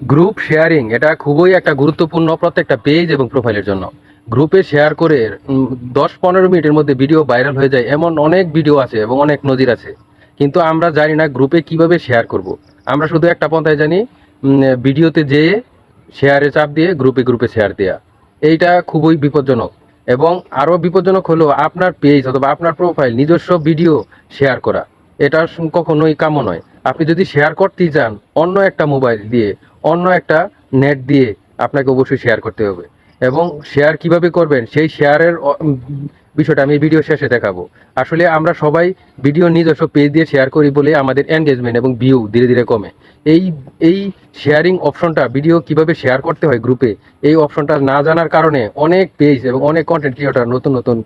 Group sharing, এটা খুবই একটা গুরুত্বপূর্ণ প্রত্যেকটা পেজ এবং প্রোফাইলের জন্য। গ্রুপে শেয়ার করে দশ পনেরো মিনিটের মধ্যে ভিডিও ভাইরাল হয়ে যায়, এমন অনেক ভিডিও আছে এবং অনেক নজির আছে। কিন্তু আমরা জানি না গ্রুপে কীভাবে শেয়ার করব। আমরা শুধু একটা পন্থায় জানি ভিডিওতে যেয়ে শেয়ারে চাপ দিয়ে গ্রুপে গ্রুপে শেয়ার দেওয়া এইটা খুবই বিপজ্জনক এবং আরও বিপজ্জনক হলো আপনার পেজ অথবা আপনার প্রোফাইল নিজস্ব ভিডিও শেয়ার করা। এটা কখনোই কাম্য নয়। আপনি যদি শেয়ার করতেই চান অন্য একটা মোবাইল দিয়ে, অন্য একটা নেট দিয়ে আপনাকে অবশ্যই শেয়ার করতে হবে। এবং শেয়ার কীভাবে করবেন, সেই শেয়ারের বিষয়টা আমি ভিডিও শেষে দেখাবো। আসলে আমরা সবাই ভিডিও নিজস্ব পেজ দিয়ে শেয়ার করি বলে আমাদের এনগেজমেন্ট এবং ভিউ ধীরে ধীরে কমে। এই এই শেয়ারিং অপশনটা ভিডিও কীভাবে শেয়ার করতে হয় গ্রুপে এই অপশনটা না জানার কারণে অনেক পেজ এবং অনেক কন্টেন্ট ক্রিয়েটর নতুন নতুন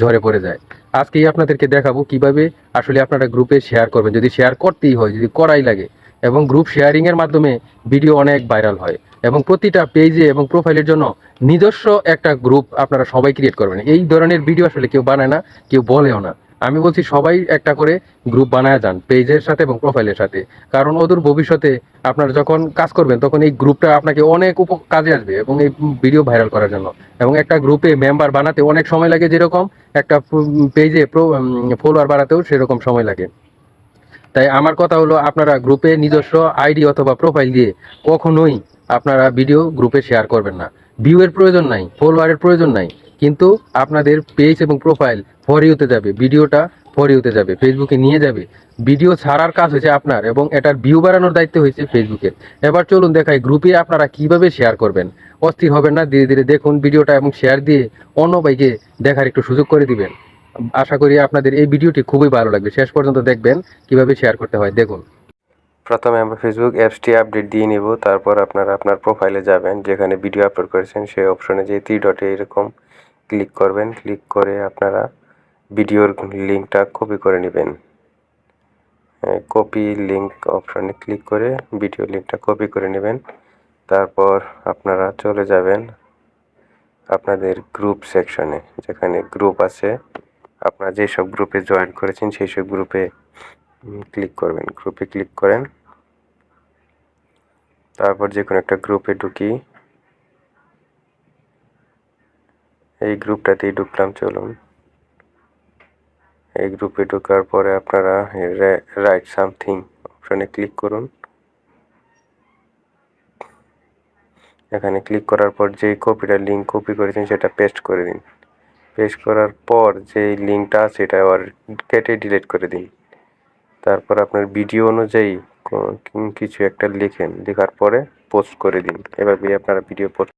ঝরে পড়ে যায়। আজকেই আপনাদেরকে দেখাবো কীভাবে আসলে আপনারা গ্রুপে শেয়ার করবেন। যদি শেয়ার করতেই হয়, যদি করাই লাগে, এবং গ্রুপ শেয়ারিংয়ের মাধ্যমে ভিডিও অনেক ভাইরাল হয়, এবং প্রতিটা পেজে এবং প্রোফাইলের জন্য নিজস্ব একটা গ্রুপ আপনারা সবাই ক্রিয়েট করবেন। এই ধরনের ভিডিও আসলে কেউ বানায় না, কেউ বলেও না। আমি বলছি সবাই একটা করে গ্রুপ বানায় যান পেজের সাথে এবং প্রোফাইলের সাথে। কারণ অদূর ভবিষ্যতে আপনারা যখন কাজ করবেন, তখন এই গ্রুপটা আপনাকে অনেক উপ কাজে আসবে এবং এই ভিডিও ভাইরাল করার জন্য। এবং একটা গ্রুপে মেম্বার বানাতে অনেক সময় লাগে যেরকম, একটা পেজে ফলোয়ার বাড়াতেও সেরকম সময় লাগে। তাই আমার কথা হলো, আপনারা গ্রুপে নিজস্ব আইডি অথবা প্রোফাইল দিয়ে কখনোই আপনারা ভিডিও গ্রুপে শেয়ার করবেন না। ভিউয়ের প্রয়োজন নাই ফলোয়ারের প্রয়োজন নাই। কিন্তু আপনাদের পেজ এবং প্রোফাইল ফরিউতে যাবে, ভিডিওটা ফরিউতে যাবে ফেসবুকে নিয়ে যাবে। ভিডিও ছাড়ার কাজ হয়েছে আপনার এবং এটার ভিউ বাড়ানোর দায়িত্ব হয়েছে ফেসবুকের এবার চলুন দেখাই গ্রুপে আপনারা কীভাবে শেয়ার করবেন। অস্থির হবেন না, ধীরে ধীরে দেখুন ভিডিওটা এবং শেয়ার দিয়ে অন্য ভাইকে দেখার একটু সুযোগ করে দিবেন। আশা করি আপনাদের এই ভিডিওটি খুবই ভালো লাগবে। শেষ পর্যন্ত দেখবেন কীভাবে শেয়ার করতে হয়। দেখুন। প্রথমে আমরা ফেসবুক অ্যাপসটি আপডেট দিয়ে নিব। তারপর আপনারা আপনার প্রোফাইলে যাবেন। যেখানে ভিডিও আপলোড করেছেন, সেই অপশনে যে থ্রি ডটে এরকম ক্লিক করবেন ক্লিক করে আপনারা ভিডিওর লিঙ্কটা কপি করে নেবেন। কপি লিঙ্ক অপশনে ক্লিক করে ভিডিও লিঙ্কটা কপি করে নেবেন। তারপর আপনারা চলে যাবেন আপনাদের গ্রুপ সেকশনে যেখানে গ্রুপ আছে। আপনারা যেসব গ্রুপে জয়েন করেছেন সেই সব গ্রুপে ক্লিক করবেন। গ্রুপে ক্লিক করেন। তারপর যে কোনো একটা গ্রুপে ঢুকি। এই গ্রুপটাতেই ঢুকলাম, চলুন। এই গ্রুপে ঢোকার পরে আপনারা রাইট সামথিং অপশনে ক্লিক করুন। এখানে ক্লিক করার পর যে কপিটা লিঙ্ক কপি করেছেন, সেটা পেস্ট করে দিন। পেস্ট করার পর যে লিঙ্কটা আছে, সেটা আবার কেটে ডিলিট করে দিন। তারপর আপনার ভিডিও অনুযায়ী কিছু একটা লিখেন। লেখার পরে পোস্ট করে দিন। এভাবেই আপনারা ভিডিও পোস্ট